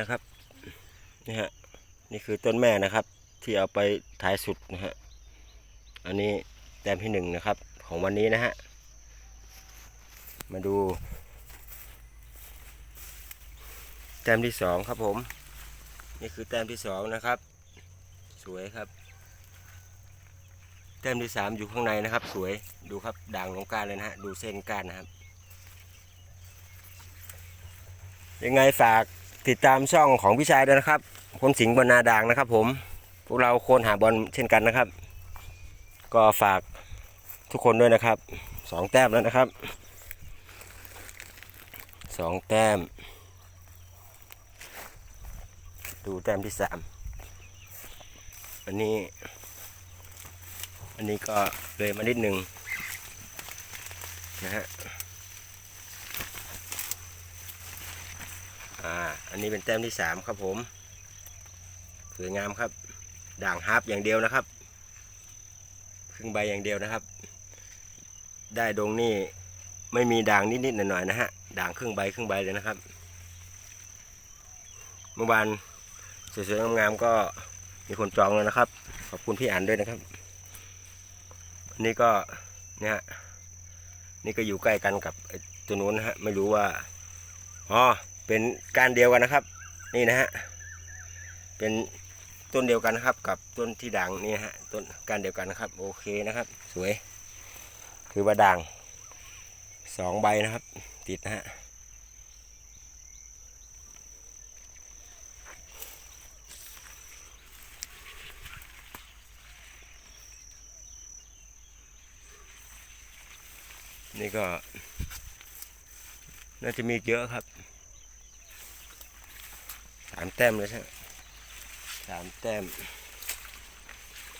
นะครับนี่ฮะนี่คือต้นแม่นะครับ ที่เอาไปท้ายสุดนะฮะอันนี้แต้มที่หนึ่งนะครับ ของวันนี้นะฮะมาดู แต้มที่สองครับผม นี่คือแต้มที่สองนะครับ สวยครับ แต้มที่สามอยู่ข้างในนะครับ สวยดูครับด่างของการเลยนะฮะดูเส้นการนะครับยังไงฝาก ติดตามช่องของพี่ชายด้วยนะครับคนสิงห์บนนาด่างนะครับ ผมพวกเราโคนหาบอลเช่นกันนะครับ ก็ฝากทุกคนด้วยนะครับสองแต้มแล้วนะครับสองแต้ม ดูแต้มที่สามอันนี้ อันนี้ก็เลยมานิดหนึ่งนะฮะ อ่า อันนี้เป็นแต้มที่สามครับผมสวยงามครับ ด่างฮาร์ปอย่างเดียวนะครับครึ่งใบอย่างเดียวนะครับ ได้ดงนี่ไม่มีด่างนิดๆหน่อยๆนะฮะด่างครึ่งใบครึ่งใบเลยนะครับ เมื่อวานสวยๆงามๆก็มีคนจองแล้วนะครับ ขอบคุณพี่อันด้วยนะครับอันนี้ก็เนี่ยฮะนี่ก็อยู่ใกล้กันกับตัวนู้นนะฮะไม่รู้ว่าอ๋อ เป็นการเดียวกันนะครับ นี่นะฮะเป็นต้นเดียวกันนะครับ กับต้นที่ด่างนี่ฮะต้นการเดียวกันนะครับ โอเคนะครับ สวย คือว่าด่างสองใบนะครับ ติดนะฮะนี่ก็ น่าจะมีเยอะครับามแต้มเลยใช่ไหมสามแต้ม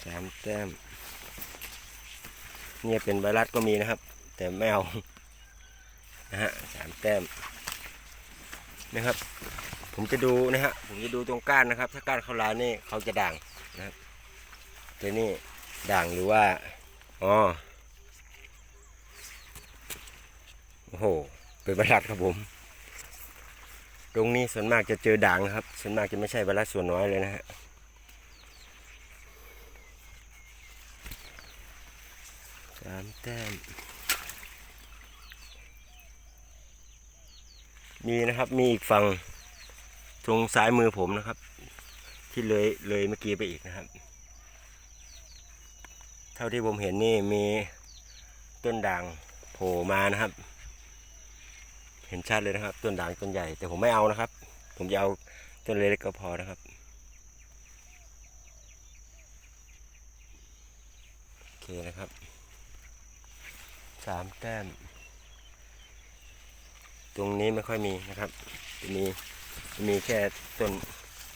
สามแต้มเนี่ยเป็นไวรัสก็มีนะครับ แต่ไม่เอานะฮะสามแต้มนะครับ ผมจะดูนะฮะผมจะดูตรงก้านนะครับ ถ้าก้านเขาลายนี่เขาจะด่างนะครับแต่นี่ด่างหรือว่าอ๋อโอ้โหเป็นไวรัสครับผม ตรงนี้ส่วนมากจะเจอด่างนะครับ ส่วนมากจะไม่ใช่ไวรัสส่วนน้อยเลยนะฮะสามแต้มมีนะครับมีอีกฝั่งตรงซ้ายมือผมนะครับ ที่เลยเลยเมื่อกี้ไปอีกนะครับ เท่าที่ผมเห็นนี่มีต้นด่างโผล่มานะครับ เห็นชัดเลยนะครับ ต้นด่างต้นใหญ่แต่ผมไม่เอานะครับ ผมจะเอาต้นเล็กๆก็พอนะครับโอเคนะครับสามแต้ม ตรงนี้ไม่ค่อยมีนะครับจะมีจะมีแค่ต้น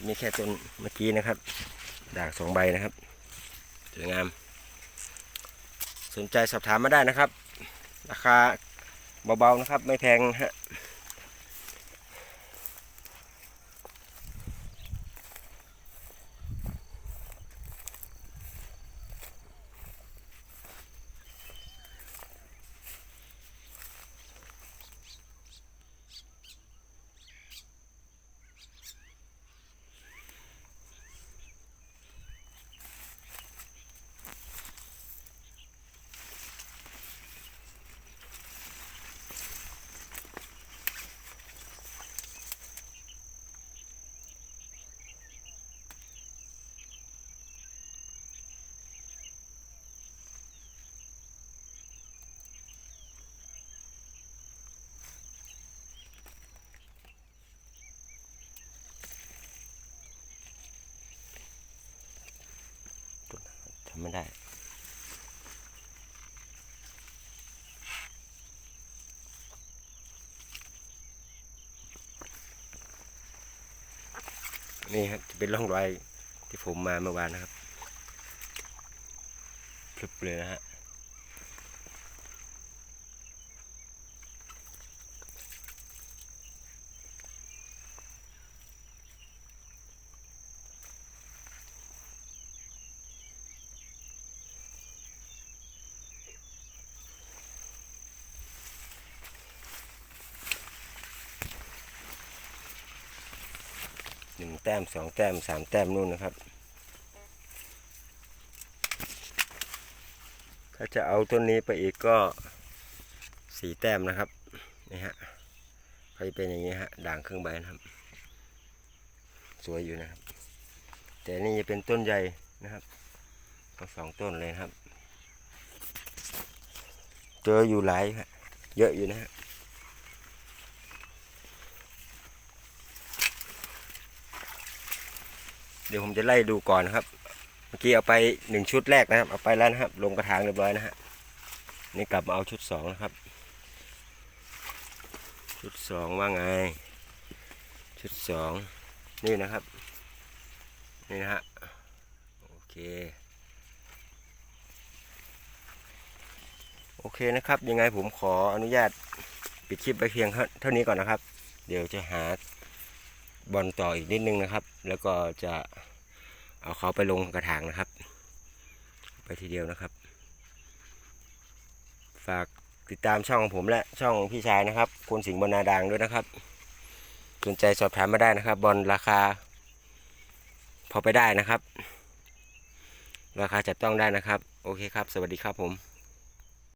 มีแค่ต้นเมื่อกี้นะครับ ด่างสองใบนะครับสวยงาม สนใจสอบถามมาได้นะครับ ราคา เบาๆนะครับ ไม่แพงฮะ ทำไม่ได้นี่ครับจะเป็นร่องรอยที่ผมมาเมื่อวานนะครับพลึบเลยนะฮะึงแต้มสองแต้มสามแต้มนู่นนะครับ ถ้าจะเอาต้นนี้ไปอีกก็สี่แต้มนะครับนี่ฮะเขาจะเป็นอย่างนี้ฮะด่างครึ่งใบนะครับ สวยอยู่นะครับ แต่นี่จะเป็นต้นใหญ่นะครับทั้งสองต้นเลยครับ เจออยู่หลายฮะเยอะอยู่นะฮะ เดี๋ยวผมจะไล่ดูก่อนนะครับ เมื่อกี้เอาไปหนึ่งชุดแรกนะครับ เอาไปแล้วนะครับ ลงกระถางเรียบร้อยนะฮะ นี่กลับมาเอาชุดสองนะครับ ชุดสองว่าไง ชุดสองนี่นะครับ นี่นะฮะ โอเค โอเคนะครับ ยังไงผมขออนุญาตปิดคลิปไปเพียงเท่านี้ก่อนนะครับ เดี๋ยวจะหา บอลต่ออีกนิดนึงนะครับ แล้วก็จะเอาเขาไปลงกระถางนะครับ ไปทีเดียวนะครับ ฝากติดตามช่องของผมและช่องพี่ชายนะครับคุณสิงห์บรรณาดังด้วยนะครับสนใจสอบถามมาได้นะครับ บอลราคา พอไปได้นะครับ ราคาจับต้องได้นะครับ โอเคครับ สวัสดีครับผม